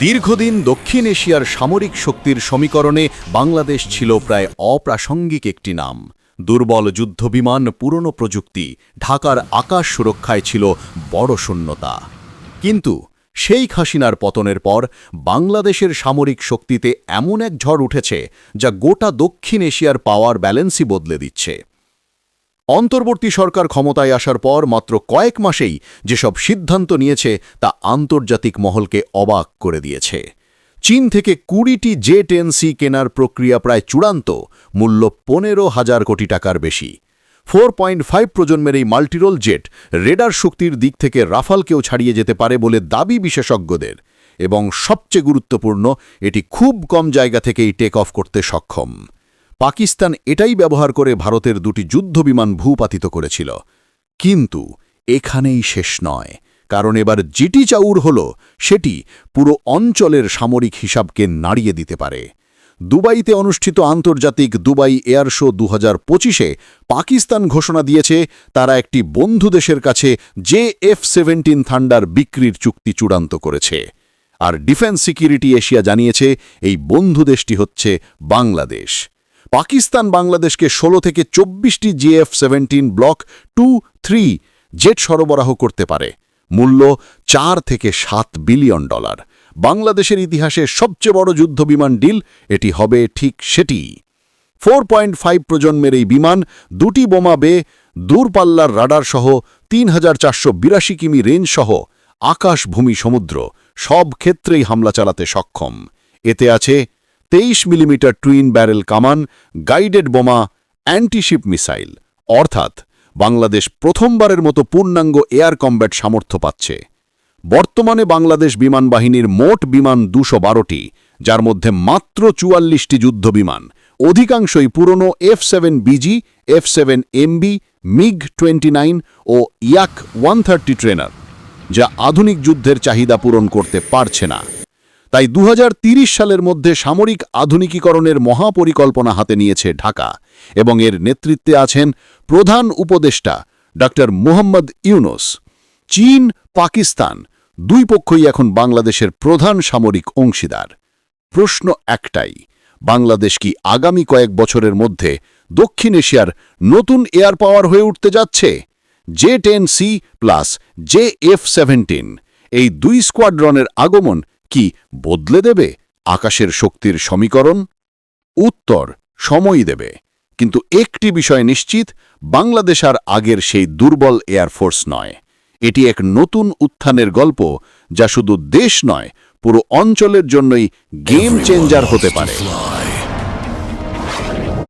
দীর্ঘদিন দক্ষিণ এশিয়ার সামরিক শক্তির সমীকরণে বাংলাদেশ ছিল প্রায় অপ্রাসঙ্গিক একটি নাম। দুর্বল যুদ্ধবিমান, পুরনো প্রযুক্তি, ঢাকার আকাশ সুরক্ষায় ছিল বড় শূন্যতা। কিন্তু শেখ হাসিনার পতনের পর বাংলাদেশের সামরিক শক্তিতে এমন এক ঝড় উঠেছে যা গোটা দক্ষিণ এশিয়ার পাওয়ার ব্যালেন্সই বদলে দিচ্ছে। অন্তর্বর্তী সরকার ক্ষমতায় আসার পর মাত্র কয়েক মাসেই যেসব সিদ্ধান্ত নিয়েছে তা আন্তর্জাতিক মহলকে অবাক করে দিয়েছে। চীন থেকে কুড়িটি জে টেন সি কেনার প্রক্রিয়া প্রায় চূড়ান্ত, মূল্য পনেরো হাজার কোটি টাকার বেশি। ফোর পয়েন্ট ফাইভ প্রজন্মের এই মাল্টিরোল জেট রেডার শক্তির দিক থেকে রাফালকেও ছাড়িয়ে যেতে পারে বলে দাবি বিশেষজ্ঞদের। এবং সবচেয়ে গুরুত্বপূর্ণ, এটি খুব কম জায়গা থেকেই টেক অফ করতে সক্ষম। পাকিস্তান এটাই ব্যবহার করে ভারতের দুটি যুদ্ধবিমান ভূপাতিত করেছিল। কিন্তু এখানেই শেষ নয়, কারণ এবার জিটি চাউর হল, সেটি পুরো অঞ্চলের সামরিক হিসাবকে নাড়িয়ে দিতে পারে। দুবাইতে অনুষ্ঠিত আন্তর্জাতিক দুবাই এয়ার শো দু হাজার পঁচিশে পাকিস্তান ঘোষণা দিয়েছে, তারা একটি বন্ধু দেশের কাছে জে এফ সেভেন্টিন থান্ডার বিক্রির চুক্তি চূড়ান্ত করেছে। আর ডিফেন্স সিকিউরিটি এশিয়া জানিয়েছে, এই বন্ধু দেশটি হচ্ছে বাংলাদেশ। পাকিস্তান বাংলাদেশকে ১৬ থেকে চব্বিশটি JF seventeen block two three jet সরবরাহ করতে পারে। মূল্য চার থেকে সাত বিলিয়ন ডলার। বাংলাদেশের ইতিহাসে সবচেয়ে বড় যুদ্ধবিমান ডিল এটি হবে ঠিক সেটি। ফোর পয়েন্ট ফাইভ প্রজন্মের এই বিমান দুটি বোমা বে দূরপাল্লার রাডার সহ তিন হাজার চারশো বিরাশি কিমি রেঞ্জ সহ আকাশ ভূমি সমুদ্র সব ক্ষেত্রেই হামলা চালাতে সক্ষম। এতে আছে তেইশ মিলিমিটার টুইন ব্যারেল কামান, গাইডেড বোমা, অ্যান্টিশিপ মিসাইল। অর্থাৎ, বাংলাদেশ প্রথমবারের মতো পূর্ণাঙ্গ এয়ার কম্ব্যাট সামর্থ্য পাচ্ছে। বর্তমানে বাংলাদেশ বিমান বাহিনীর মোট বিমান দুশো বারোটি, যার মধ্যে মাত্র চুয়াল্লিশটি যুদ্ধবিমান অধিকাংশই পুরনো F seven BG, F seven MB, MiG twenty ও ইয়াক ওয়ান ট্রেনার, যা আধুনিক যুদ্ধের চাহিদা পূরণ করতে পারছে না। তাই দু সালের মধ্যে সামরিক আধুনিকীকরণের মহাপরিকল্পনা হাতে নিয়েছে ঢাকা এবং এর নেতৃত্বে আছেন প্রধান উপদেষ্টা ডা মোহাম্মদ ইউনুস। চীন, পাকিস্তান দুই পক্ষই এখন বাংলাদেশের প্রধান সামরিক অংশীদার। প্রশ্ন একটাই, বাংলাদেশ কি আগামী কয়েক বছরের মধ্যে দক্ষিণ এশিয়ার নতুন এয়ার পাওয়ার হয়ে উঠতে যাচ্ছে? J ten C plus J F seventeen, এই দুই স্কোয়াড্রনের আগমন কি বদলে দেবে? আকাশের শক্তির সমীকরণ? উত্তর, সময়ই দেবে। কিন্তু একটি বিষয় নিশ্চিত, বাংলাদেশ আর আগের সেই দুর্বল এয়ারফোর্স নয়। এটি এক নতুন উত্থানের গল্প, যা শুধু দেশ নয়, পুরো অঞ্চলের জন্যই গেম চেঞ্জার হতে পারে।